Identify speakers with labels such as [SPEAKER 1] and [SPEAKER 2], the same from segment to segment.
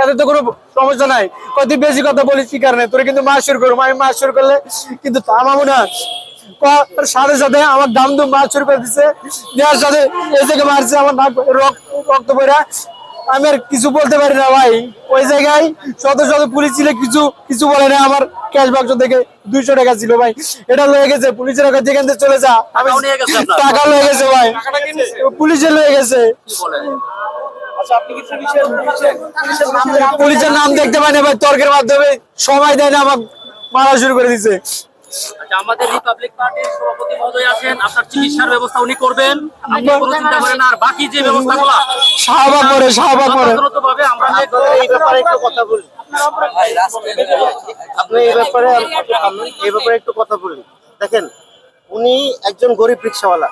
[SPEAKER 1] এতে তো কোনো সমস্যা নাই। কত বেশি কথা বলিস কি কারণে? তোর কিন্তু মাছ শুরু করব আমি মাছ শুরু করলে কিন্তু থামাবো না সাথে সাথে আমার দাম দুম মাছ শুরু করে দিচ্ছে দেওয়ার সাথে এই থেকে মারছে আমার নাক রক্ত রক্ত পড়া। আমি আর কিছু বলতে পারি না ভাই। ওই জায়গায় শত শত পুলিশ ছিল কিছু কিছু বলে না আমার ক্যাশ বাক্স থেকে দুইশো টাকা ছিল ভাই। এটা লয়ে গেছে পুলিশের কাছে যেখান থেকে চলে যা। আমি? টাকা লয়ে গেছে ভাই। পুলিশে লয়ে গেছে। পুলিশের নাম দেখতে পাই না ভাই তর্কের মাধ্যমে সময় দেয় না আমাকে মারা শুরু করে দিছে।
[SPEAKER 2] আচ্ছা আমাদের রিপাবলিক পার্টির সভাপতি মহোদয় আছেন আপনার চিকিৎসার ব্যবস্থা উনি করবেন আপনি কোনো চিন্তা করেন আর বাকি যে ব্যবস্থাগুলো
[SPEAKER 1] শাহবাগ করে শাহবাগ করে
[SPEAKER 2] যথাযথভাবে আমরা
[SPEAKER 3] এই ব্যাপারে একটু কথা বলি আপনি এই ব্যাপারে এই ব্যাপারে একটু কথা বলি দেখেন উনি একজন গরিব রিক্সাওয়ালা।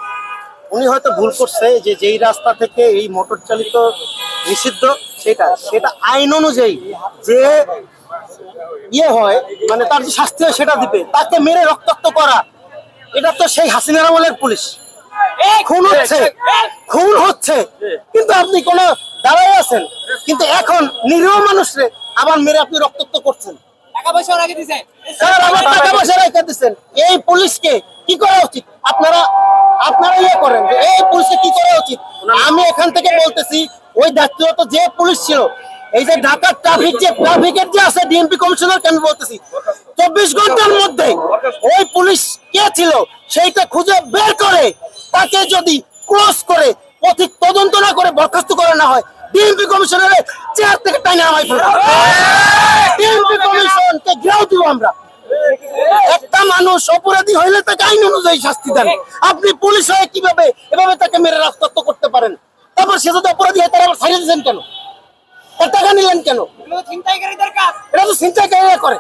[SPEAKER 3] উনি হয়তো ভুল করছে যে যেই রাস্তা থেকে এই মোটর চালিত নিষিদ্ধ সেটা সেটা আইন অনুযায়ী যে ইয়ে হয় মানে তার যে শাস্তি হয় সেটা দিবে তাকে মেরে রক্তাক্ত করা এটা তো সেই হাসিনার আমলের পুলিশ। খুন হচ্ছে খুন হচ্ছে কিন্তু আপনি কোন দাঁড়াই আছেন কিন্তু এখন নিরীহ মানুষরে আবার মেরে আপনি রক্তাক্ত করছেন। স্যার টাকা পয়সা রেখে দিচ্ছেন এই পুলিশকে কি করা উচিত? আপনারা আপনারা ইয়ে করেন যে, এই পুলিশকে কি করা উচিত? আমি এখান থেকে বলতেছি, ওই দায়িত্বরত যে পুলিশ ছিল, এই যে ঢাকার ট্রাফিক যে ট্রাফিকের যে আছে ডিএমপি কমিশনারকে আমি বলতেছি, চব্বিশ ঘণ্টার মধ্যে ওই পুলিশ কে ছিল, সেইটা খুঁজে বের করে, তাকে যদি ক্লোজ করে অধিক তদন্ত না করে, বরখাস্ত করা না হয় ডিএমপি কমিশনারের চেয়ার থেকে টাইনে আমায় ডিএমপি কমিশনকে ঘেরাও দিব আমরা। মানুষ অপরাধী হইলে তাকে আইন অনুযায়ী শাস্তি দেন। আপনি পুলিশ হয়ে কীভাবে এভাবে তাকে মেরে রক্তাক্ত করতে পারেন? তারপর সে যদি অপরাধী হয় তারা আবার ছাড়িয়ে দিয়েছেন কেন? তার টাকা নিলেন কেন? এটা তো ছিনতাইকারীরা করে।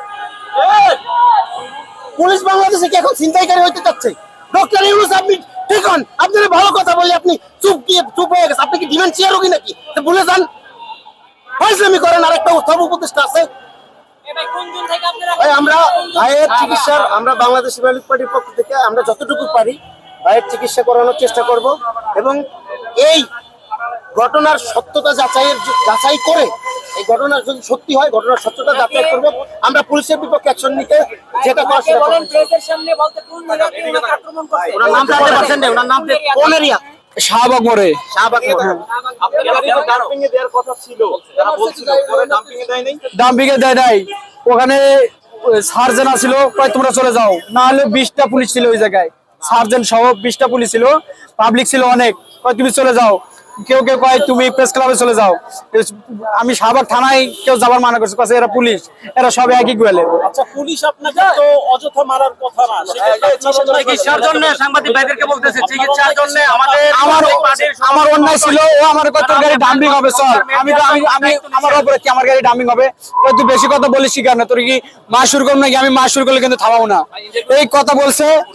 [SPEAKER 3] পুলিশ বাংলাদেশে কি এখন ছিনতাইকারী হইতে চাচ্ছে? ডক্টর ইউনুস আপনি ঠিক হন। আপনার ভালো কথা বলে আপনি চুপ গিয়ে চুপ হয়ে গেছে আপনি কি ডিমেনশিয়া রোগী নাকি? ভুলে যান। ফাইজলামি করেন আর একটা উপদেষ্টা আছে। আমরা ভাইয়ের চিকিৎসার আমরা বাংলাদেশ রিপাবলিক পার্টির পক্ষ থেকে আমরা যতটুকু পারি ভাইয়ের চিকিৎসা করানোর চেষ্টা করব এবং এই ঘটনার সত্যতা যাচাইয়ের যাচাই করে এই ঘটনা যদি সত্যি হয় ঘটনার সত্যতা যাচাই করব। আমরা পুলিশের বিপক্ষে অ্যাকশন নিতে যেটা করা সেটা।
[SPEAKER 2] ওনার নাম জানতে পারছেন না ওনার নাম দিয়ে
[SPEAKER 3] কোন এরিয়া?
[SPEAKER 1] শাহবাগ মোড়ে।
[SPEAKER 3] শাহবাগ মোড়।
[SPEAKER 1] ডাম্পিং এ দেয় নাই। ওখানে সার্জেন আসিল কয় তোমরা চলে যাও। না হলে বিশটা পুলিশ ছিল ওই জায়গায়। সার্জেন সহ বিশটা পুলিশ ছিল পাবলিক ছিল অনেক। তুমি চলে যাও। কেউ কেউ কয় তুমি প্রেস ক্লাবে চলে যাও। আমি শাহবাগ থানায় কেউ যাবার মানা করছে কাছে এরা পুলিশ এরা সব একই গোয়ালে।
[SPEAKER 4] আচ্ছা পুলিশ আপনাকে তো অযথা মারার কথা না।
[SPEAKER 2] চিকিৎসার জন্য সাংবাদিক ভাইদেরকে বলতেছে চিকিৎসার জন্য আমাদের
[SPEAKER 1] আমার আমার অন্যায় ছিল ও আমার তোর গাড়ি ডাম্পিং হবে চল। আমি তো আমি আমি আমার উপরে কি আমার গাড়ি ডাম্পিং হবে? কয় তুই বেশি কথা বলিস কি কারণে? তোর কি মাস শুরু করব নাকি? আমি মাস শুরু করলে কিন্তু থামাবো না। এই কথা বলছে